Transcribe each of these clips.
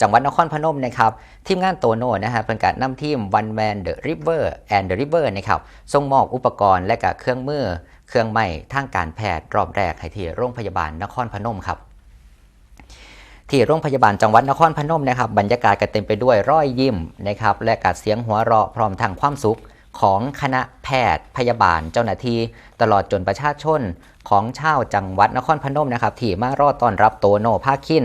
จังหวัดนครพนมนะครับทีมงานโตโน่นะฮะเป็นการนำทีม One Man the River and the River นะครับส่งมอบอุปกรณ์และก็เครื่องมือ เครื่องไม้ทางการแพทย์รอบแรกให้ที่โรงพยาบาลนครพนมครับที่โรงพยาบาลจังหวัดนครพนมนะครับบรรยากาศก็เต็มไปด้วยรอยยิ้มนะครับและการเสียงหัวเราะพร้อมทางความสุขของคณะแพทย์พยาบาลเจ้าหน้าที่ตลอดจนประชาชนของชาวจังหวัดนครพนมนะครับที่มารอต้อนรับโตโน่ภาคิน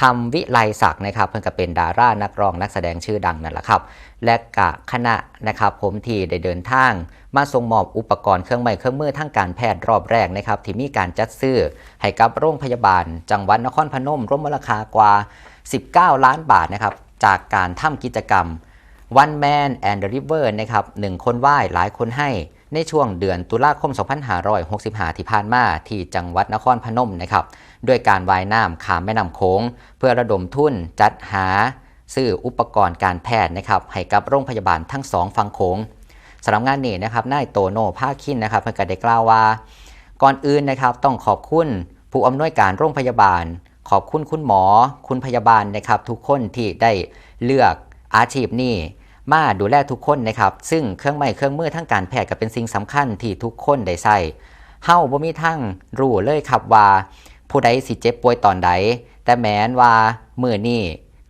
คำวิไลศักดิ์นะครับเพิ่นก็เป็นดารานักร้องนักแสดงชื่อดังนั่นแหละครับ และกะคณะนะครับผมที่ได้เดินทาง มาส่งมอบอุปกรณ์เครื่องไม้เครื่องมือทางการแพทย์รอบแรกนะครับ ที่มีการจัดซื้อให้กับโรงพยาบาล จังหวัดนครพนมรวมมูลค่ากว่า 19 ล้านบาทนะครับจากการทำกิจกรรม One Man and the River นะครับหนึ่งคนไหว้หลายคนให้ ในช่วงเดือนตุลาคม 2565 ที่ผ่านมาที่จังหวัดนครพนมนะครับด้วยการว่ายน้ำขามแม่น้ำโขงเพื่อระดมทุนจัดหาซื้ออุปกรณ์การแพทย์นะครับให้กับโรงพยาบาลทั้งสองฝั่งโขงสำหรับงานนี้นะครับนายโตโน่ภาคินนะครับเพื่อก็ได้กล่าวว่า ก่อนอื่นนะครับต้องขอบคุณผู้อำนวยการโรงพยาบาล ขอบคุณคุณหมอ คุณพยาบาลนะครับ ทุกคนที่ได้เลือกอาชีพนี้ มาดูแลทุกคนนะครับ ซึ่งเครื่องไม้เครื่องมือทางการแพทย์ก็เป็นสิ่งสำคัญที่ทุกคนได้ใส่เฮาบ่มีทั้งรู้เลยครับว่า ผู้ใดสิเจ็บป่วยตอนใด แต่แม้นว่ามือนี้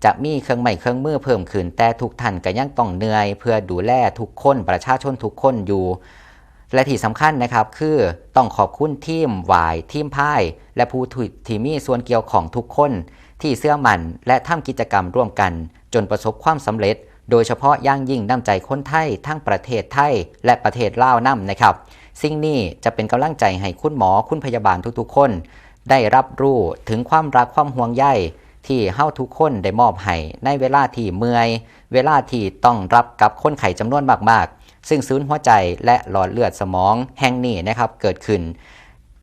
จะมีเครื่องไม้เครื่องมือเพิ่มขึ้น แต่ทุกท่านก็ยังต้องเหนื่อย เพื่อดูแลทุกคนประชาชนทุกคนอยู่และที่สำคัญนะครับคือต้องขอบคุณทีมวายทีมพาย และผู้ที่มีส่วนเกี่ยวของทุกคน ที่เสื้อมันและทำกิจกรรมร่วมกัน จนประสบความสำเร็จ โดยเฉพาะย่างยิ่งน้ำใจคนไทยทั้งประเทศไทยและประเทศลาวนํนะครับ สิ่งนี้จะเป็นกำลังใจให้คุณหมอคุณพยาบาลทุกๆ คน ได้รับรู้ถึงความรักความห่วงใยที่เฮาทุกคนได้มอบให้ในเวลาที่เมื่อย เวลาที่ต้องรับกับคนไข้จำนวนมากๆ ซึ่งศูนย์หัวใจและหลอดเลือดสมองแห่งนี้นะครับเกิดขึ้น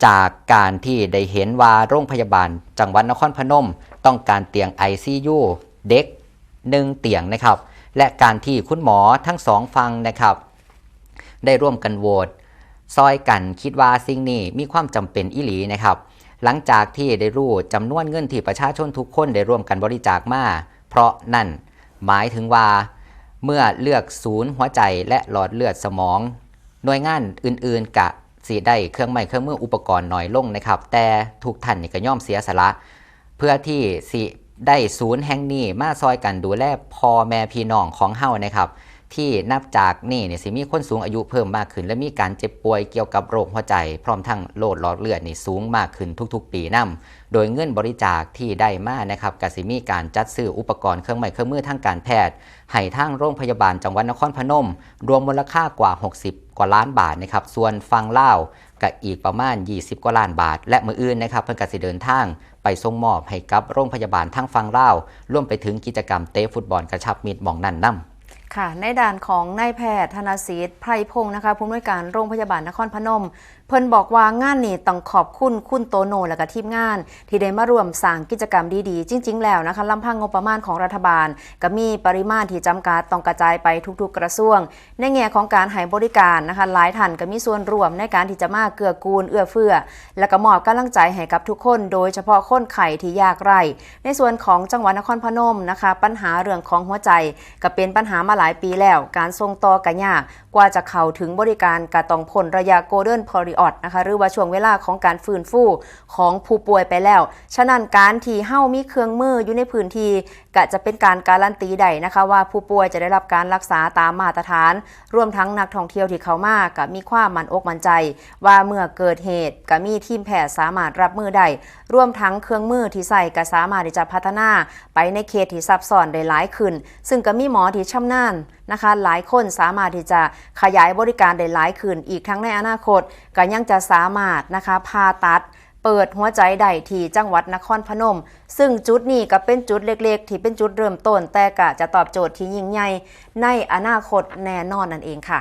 จากการที่ได้เห็นว่าโรงพยาบาล จังหวัดนครพนม ต้องการเตียง ICU เด็กหนึ่งเตียงนะครับ และการที่คุณหมอทั้งสองฟังนะครับ ได้ร่วมกันโหวตซอยกันคิดว่าสิ่งนี้มีความจำเป็นอิหลีนะครับ หลังจากที่ได้รู้จำนวนเงินที่ประชาชนทุกคนได้ร่วมกันบริจาคมา เพราะนั่นหมายถึงว่า เมื่อเลือกศูนย์หัวใจและหลอดเลือดสมอง หน่วยงานอื่น ๆกะสีได้เครื่องไม้เครื่องมืออุปกรณ์หน้อยลงนะครับ แต่ทุกท่านนี่ก็ย่อมเสียสละ เพื่อที่สิ ได้ศูนย์แห่งนี้มาซอยกันดูแลพ่อแม่พี่น้องของเฮานะครับ ที่นับจากนี่เนี่ยสิมีคนสูงอายุเพิ่มมากขึ้น และมีการเจ็บป่วยเกี่ยวกับโรคหัวใจ พร้อมทั้งโรคหลอดเลือดนี่สูงมากขึ้นทุก ๆ ปีนํโดยเงินบริจาคที่ได้มานะครับกสิมีการจัดซื้ออุปกรณ์เครื่องไม้เครื่องมือทางการแพทย์ให้ทางโรงพยาบาลจังหวัดนครพนม รวมมูลค่ากว่า 60 กว่าล้านบาทนะครับส่วนฟังเล่า กับอีกประมาณ 20 กว่าล้านบาท และมืออื่นนะครับเพิ่นกสิเดินทางไปส่งมอบให้กับโรงพยาบาลทั้งฟังเล่าร่วมไปถึงกิจกรรมเตะฟุตบอลกระชับมิตรมองนั่นนํค่ะในด่านของนายแพทย์ธนศิษฐ์ไพรพงศ์นะคะผู้อำนวยการโรงพยาบาลนครพนม เพิ่นบอกว่างานนี้ต้องขอบคุณคุณโตโนและก็ทีมงาน ที่ได้มาร่วมสร้างกิจกรรมดีๆ จริง ๆ แล้วนะคะลำพังงบประมาณของรัฐบาล ก็มีปริมาณที่จำกัดต้องกระจายไปทุกๆ กระทรวง ในแง่ของการให้บริการนะคะหลายท่านก็มีส่วนร่วมในการที่จะมาเกื้อกูลเอื้อเฟื้อ และก็มอบกำลังใจให้กับทุกคน โดยเฉพาะคนไข้ที่ยากไร้ในส่วนของจังหวัดนครพนมนะคะปัญหาเรื่องของหัวใจก็เป็นปัญหามาหลายปีแล้ว การส่งต่อกะยากกว่าจะเข้าถึงบริการกะต้องพ้นระยะโกลเด้นพอริออดนะคะหรือว่าช่วงเวลาของการฟื้นฟูของผู้ป่วยไปแล้ว ฉะนั้นการที่เฮ้ามีเครื่องมืออยู่ในพื้นที่ก็จะเป็นการการันตีได้นะคะว่าผู้ป่วยจะได้รับการรักษาตามมาตรฐาน รวมทั้งนักท่องเที่ยวที่เขามาก็มีความมั่นอกมั่นใจ ว่าเมื่อเกิดเหตุก็มีทีมแพทย์สามารถรับมือได้รวมทั้งเครื่องมือที่ใส่ก็สามารถที่จะพัฒนา ไปในเคสที่ซับซ้อนได้หลายขึ้น ซึ่งก็มีหมอที่ชำนาญ นะคะ หลายคนสามารถที่จะขยายบริการได้หลายขึ้นอีกทั้งในอนาคตก็ยังจะสามารถนะคะผ่าตัดเปิดหัวใจได้ที่จังหวัดนครพนม ซึ่งจุดนี้ก็เป็นจุดเล็กๆ ที่เป็นจุดเริ่มต้น แต่ก็จะตอบโจทย์ที่ยิ่งใหญ่ในอนาคตแน่นอนนั่นเองค่ะ